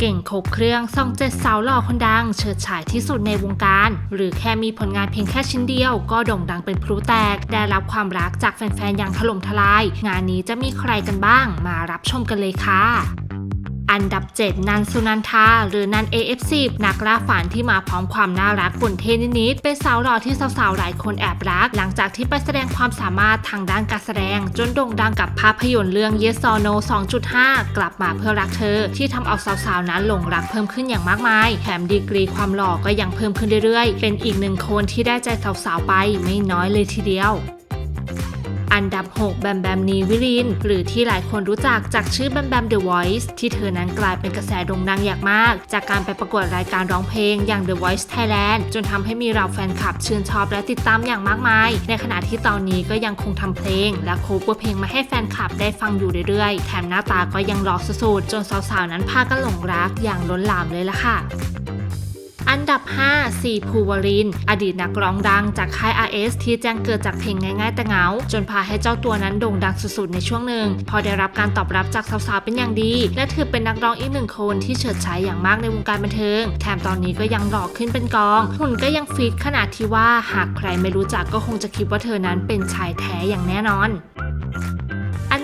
เก่งครบเครื่องส่องเจ็ดสาวหล่อคนดัง เฉิดฉายที่สุดในวงการ หรือแค่มีผลงานเพียงแค่ชิ้นเดียว ก็โด่งดังเป็นพลุแตก ได้รับความรักจากแฟนๆอย่างถล่มทลาย งานนี้จะมีใครกันบ้าง มารับชมกันเลยค่ะ อันดับ 7 นันสุนันทา หรือนัน AF10 นักล่าฝันที่มาพร้อมความน่ารักปุ่นเทนิดๆเป็นสาวหล่อที่สาวๆหลายคนแอบรัก หลังจากที่ไปแสดงความสามารถทางด้านการแสดง จนโด่งดังกับภาพยนตร์เรื่อง Yes or No 2.5 กลับมาเพื่อรักเธอ ที่ทำเอาสาวๆนั้นหลงรักเพิ่มขึ้นอย่างมากมาย แถมดีกรีความหล่อก็ยังเพิ่มขึ้นเรื่อยๆ เป็นอีกหนึ่งคนที่ได้ใจสาวๆไปไม่น้อยเลยทีเดียว อันดับ 6 แบมแบมนีวิริน หรือที่หลายคนรู้จักจากชื่อแบมแบม The Voice ที่เธอนั้นกลายเป็นกระแสโด่งดังอย่างมาก จากการไปประกวดรายการร้องเพลงอย่าง The Voice Thailand จนทำให้มีเราแฟนคลับชื่นชอบและติดตามอย่างมากมาย ในขณะที่ตอนนี้ก็ยังคงทำเพลง และโคเวอร์เพลงมาให้แฟนคลับได้ฟังอยู่เรื่อยๆ แถมหน้าตาก็ยังหล่อสุดๆจนสาวๆนั้นพากันหลงรักอย่างล้นหลามเลยล่ะค่ะ อันดับ5สีภูวริน อดีตนักร้องดังจากค่าย RS ที่แจ้งเกิดจากเพลงง่ายๆแต่เงา จนพาให้เจ้าตัวนั้นโด่งดังสุดๆในช่วงหนึ่ง พอได้รับการตอบรับจากสาวๆเป็นอย่างดี และถือเป็นนักร้องอีกหนึ่งคนที่เฉิดฉายอย่างมากในวงการบันเทิง แถมตอนนี้ก็ยังหล่อขึ้นเป็นกอง หุ่นก็ยังฟิตขนาดที่ว่าหากใครไม่รู้จักก็คงจะคิดว่าเธอนั้นเป็นชายแท้อย่างแน่นอน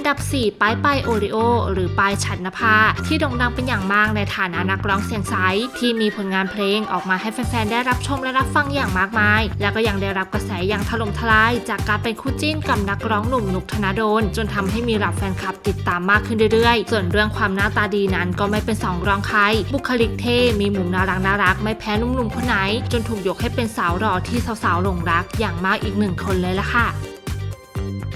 ดับ 4 ป้ายป้ายโอริโอหรือป้ายฉันนภา ที่โด่งดังเป็นอย่างมากในฐานะนักร้องเสียงใสที่มีผลงานเพลงออกมาให้แฟนๆ ได้รับชมและรับฟังอย่างมากมาย แล้วก็ยังได้รับกระแสอย่างถล่มทลาย จากการเป็นคู่จิ้นกับนักร้องหนุ่มนุกธนาโดน จนทำให้มีเหล่าแฟนคลับติดตามมากขึ้นเรื่อยๆ ส่วนเรื่องความหน้าตาดีนั้นก็ไม่เป็นสองรองใคร บุคลิกเท่ มีมุมน่ารักน่ารักไม่แพ้หนุ่มๆคนไหน จนถูกยกให้เป็นสาวหล่อที่สาวๆหลงรักอย่างมากอีกหนึ่งคนเลยละค่ะ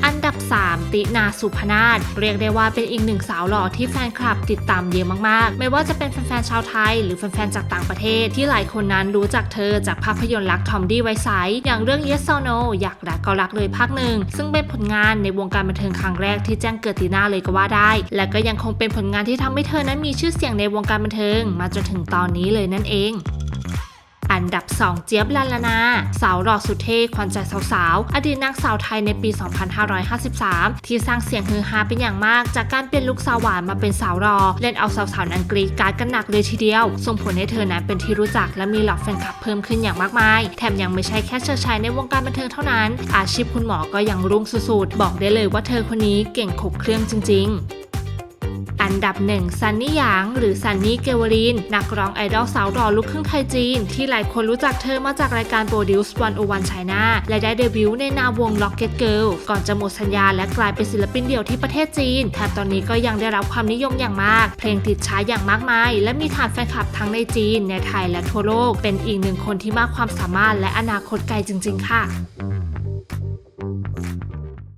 อันดับ 3 ตินาสุพนาศเรียกได้ว่าเป็นอีกหนึ่งสาวหล่อที่แฟนคลับติดตามเยอะมากๆ ไม่ว่าจะเป็นแฟนๆชาวไทย หรือแฟนๆจากต่างประเทศ ที่หลายคนนั้นรู้จักเธอจากภาพยนตร์รักทอมดี้ไวไซอย่างเรื่อง Yes or No อยากรักก็รักเลยภาคหนึ่งซึ่งเป็นผลงานในวงการบันเทิงครั้งแรกที่แจ้งเกิดตินาเลยก็ว่าได้ และก็ยังคงเป็นผลงานที่ทำให้เธอนั้นมีชื่อเสียงในวงการบันเทิง มาจนถึงตอนนี้เลยนั่นเอง อันดับ 2 เจี๊ยบลาลานา สาวหล่อสุดเท่ขวัญใจสาวๆ อดีตนางสาวไทยในปี 2553 ที่สร้างเสียงฮือฮาเป็นอย่างมาก จากการเปลี่ยนลุคสาวหวานมาเป็นสาวรอ เล่นเอาสาวๆนั้นกรีดกรารกันหนักเลยทีเดียว ส่งผลให้เธอนั้นเป็นที่รู้จักและมีเหล่าแฟนคลับเพิ่มขึ้นอย่างมากมาย แถมยังไม่ใช่แค่เชิดชายในวงการบันเทิงเท่านั้น อาชีพคุณหมอก็ยังรุ่งสุดๆ บอกได้เลยว่าเธอคนนี้เก่งครบเครื่องจริง ๆ อันดับหนึ่งซันนี่หยาง หรือซันนี่เกวริน นักร้องไอดอลสาวหล่อลูกครึ่งไทยจีน ที่หลายคนรู้จักเธอมาจากรายการ Produce 101 China และได้เดบิวต์ในนามวง Rocket Girl ก่อนจะหมดสัญญาและกลายเป็นศิลปินเดี่ยวที่ประเทศจีนแถมตอนนี้ก็ยังได้รับความนิยมอย่างมาก เพลงติดชาร์ตอย่างมากมาย และมีฐานแฟนคลับทั้งในจีน ในไทยและทั่วโลก เป็นอีกหนึ่งคนที่มากความสามารถและอนาคตไกลจริง ๆ ค่ะ